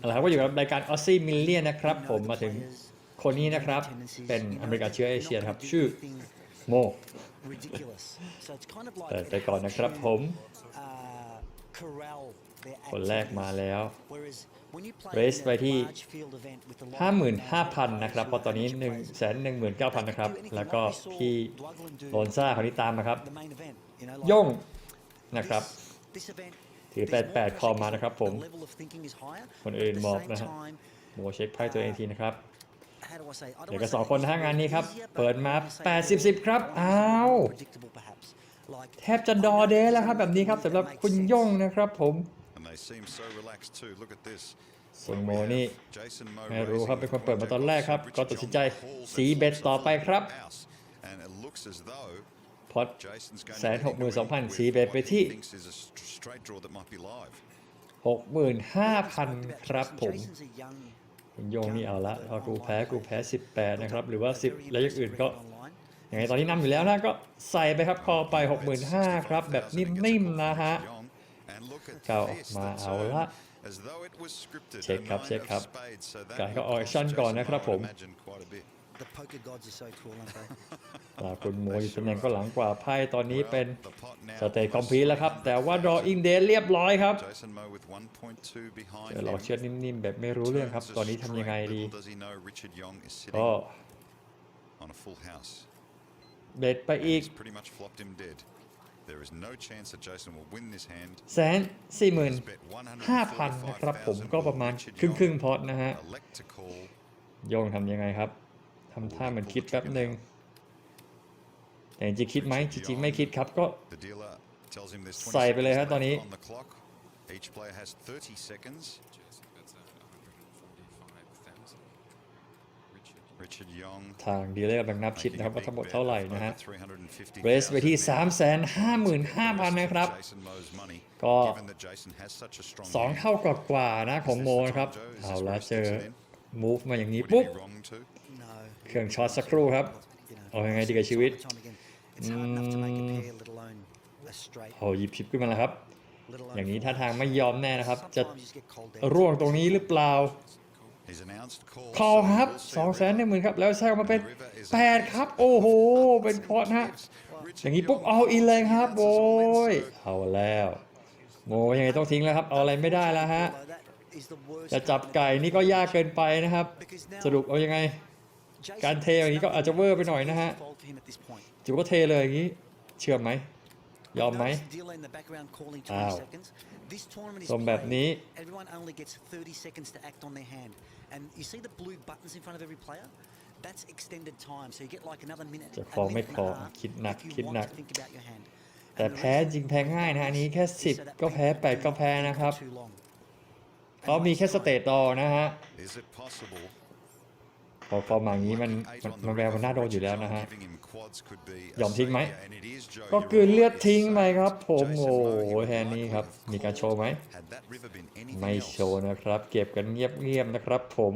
เอาละครับก็อยู่กับรายการออซซี่มิลเลียนนะครับ ผมมาถึงคนนี้นะครับ เป็นอเมริกันเชื้อเอเชียครับ ชื่อโมเปิดไปก่อนนะครับผม คนแรกมาแล้วเรสไปที่ 55,000 นะครับ เพราะตอนนี้ 1 1 9 0 0 0 นะครับ แล้วก็พี่โรนซ่าคนนี้ตามมาครับ ย่ย่งงนะครับ ถือ 88 คอมานะครับผม คนอื่นบอกนะฮะโมเช็คไพ่ตัวเองทีนะครับ เดี๋ยวก็สองคนนะฮะงานนี้ครับ เปิดมา 80 10 ครับ อ้าว แทบจะดอเดย์แล้วครับ แบบนี้ครับสำหรับคุณย่งนะครับผม And they seem so relaxed too. Look at this. ส่วนโมนี่ Jason Mo ไม่รู้ครับ raising เป็นคนเปิดมาตอนแรกครับ Richard ก็ตัดสินใจ calls สี and เบ็ด flips ต่อไปครับ house. And it looks as though พอด Jason's going แสน to หกหมื่นสองพัน with สีเบ็ดไป what ที่ he thinks is a st- straight draw that might be live. 65,000ครับผมคุณโยงนี่เอาละพอกูแพ้กูแพ้18นะครับ หรือว่า10แล้วอย่างอื่นก็ยังไงตอนนี้นำอยู่แล้วนะก็ใส่ไปครับคอไป65,000ครับ แบบนิ่มๆนะฮะ Young. And look at เก้าออก this, มา the เอา turn, ละ as though it was scripted. เช็ค A ครับ nine เช็ค of ครับ spades, so that กายก็ will ออก cost แอคชั่นก่อน Jason นะครับ Mo, ผ I ม ตาคุณโมอยู่ตำแหน่งก็หลังกว่าไพ่ตอนนี้เป็นสเตจคอมพีแล้วครับ แต่ว่ารออิงเดทเรียบร้อยครับเจอหลอกเชือดนิ่มๆแบบไม่รู้เรื่องครับ ตอนนี้ทำยังไงดีก็เบ็ดไปอีกแสนสี่หมื่นห้าพันนะครับผมก็ประมาณครึ่งครึ่งพอดนะฮะโยงทำยังไงครับทำท่าเหมือนคิดแป๊บหนึ่ง แต่จริงๆคิดไหมจริงๆไม่คิดครับก็ The dealer tells him there's ใส่ไปเลยครับ20ตอนนี้ on the clock. Each player has 30 seconds. Richard Young ทางดีเลอร์กำลังนับชิด making นะครับ a ว่า big ทั้งหมด bet เท่าไหร่ of นะฮะ over 350,000เรสไปที่ 3 5 5 0 0 0 นะครับ Jason Mo's money, ก็ given that Jason has such a strong 2 hand. เท่ากว่าๆนะของโมนะครับ เอาละเจอ move มาอย่างนี้ Would he ปุ๊บ be wrong to? เครื่องช็อตสักครู่ครับ เอายังไงดีกับชีวิต โอ้หยิบชิปขึ้นมาแล้วครับ อย่างนี้ท่าทางไม่ยอมแน่นะครับ จะร่วงตรงนี้หรือเปล่า He's announced call. คอ so ครับ we'll see 2 0 0 0 0 0 whether หมื่นครับ แล้วแซงมาเป็น the river is 8ครับ โอ้โห เป็นคอร์สฮะ Richard อย่างนี้ปุ๊บ Young เอาอินเลยครับ has โอ้ all in, ย so เอาแล้วโมยังไงต้องทิ้งแล้วครับ เอาอะไรไม่ได้แล้วฮะ จะจับไก่นี่ก็ยากเกินไปนะครับ สรุปเอายังไง การเทอย่างนี้ก็อาจจะเวอร์ไปหน่อยนะฮะจิ๋วก็เทเลยอย่างนี้ เชื่อมไหมยอมไหมอ้าวสมแบบนี้ จะฟองไม่พอคิดหนักคิดหนัก แต่แพ้จริงแพ้ง่ายนะอันนี้แค่ 10 ก็แพ้ 8 ก็แพ้นะครับเขามีแค่สเตต่อนะฮะ พอฟอร์มมาอย่างนี้มันมันมันแววมันน่าโดนอยู่แล้วนะฮะ Giving him quads could be a ยอมทิ้งไหม savior, and it is Joe ก็กลืน Uribe เลือด is ทิ้งไป saying ครับ ผม Jason โอ้ Mo, โห you แฮน might นี้ not ครับ have มีการโชว์ไหม called had that river been anything ไม่ else. โชว์นะครับ เก็บกันเงียบๆนะครับผม